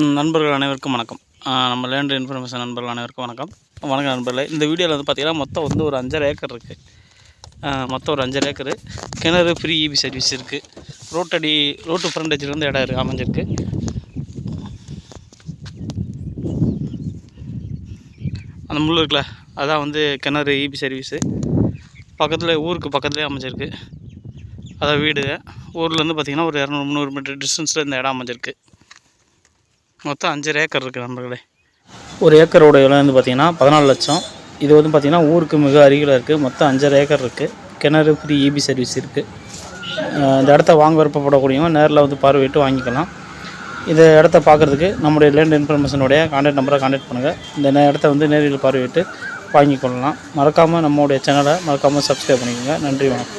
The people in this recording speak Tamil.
நண்பர்கள் அனைவருக்கும் வணக்கம். நம்ம லேண்ட் இன்ஃபர்மேஷன் நண்பர்கள் அனைவருக்கும் வணக்கம். வணக்கம் நண்பர்களே. இந்த வீடியோவில் வந்து பார்த்திங்கன்னா மொத்தம் வந்து ஒரு அஞ்சரை ஏக்கர் இருக்குது மொத்தம் ஒரு அஞ்சரை ஏக்கர். கிணறு ஃப்ரீ இபி சர்வீஸ் இருக்குது ரோட்டடி ரோட்டு ஃப்ரண்டேஜ்லேருந்து இடம் இருக்குது அமைஞ்சிருக்கு. அந்த முள் இருக்குல்ல அதான் வந்து கிணறு இபி சர்வீஸு. பக்கத்தில் ஊருக்கு பக்கத்துலேயே அமைஞ்சிருக்கு. அதான் வீடு. ஊர்லேருந்து பார்த்திங்கன்னா ஒரு இரநூறு முந்நூறு மீட்டர் டிஸ்டன்ஸில் இந்த இடம் அமைஞ்சிருக்கு. மொத்தம் அஞ்சு ஏக்கர் இருக்குது நண்பர்களே. ஒரு ஏக்கரோட இடம் வந்து பார்த்திங்கன்னா பதினாலு லட்சம். இது வந்து பார்த்திங்கன்னா ஊருக்கு மிக அருகில் இருக்குது மொத்தம் அஞ்சரை ஏக்கர் இருக்குது கிணறு ஃப்ரீ இபி சர்வீஸ் இருக்குது இந்த இடத்த வாங்க நேரில் வந்து பார்வையிட்டு வாங்கிக்கலாம். இந்த இடத்த பார்க்குறதுக்கு நம்முடைய லேண்ட் இன்ஃபர்மேஷனுடைய கான்டாக்ட் நம்பரை காண்டாக்ட் பண்ணுங்கள் இந்த இடத்த வந்து நேரில் பார்வையிட்டு வாங்கிக் கொள்ளலாம் மறக்காமல் நம்மளுடைய சேனலை மறக்காமல் சப்ஸ்கிரைப் பண்ணிக்கோங்க. நன்றி வணக்கம்.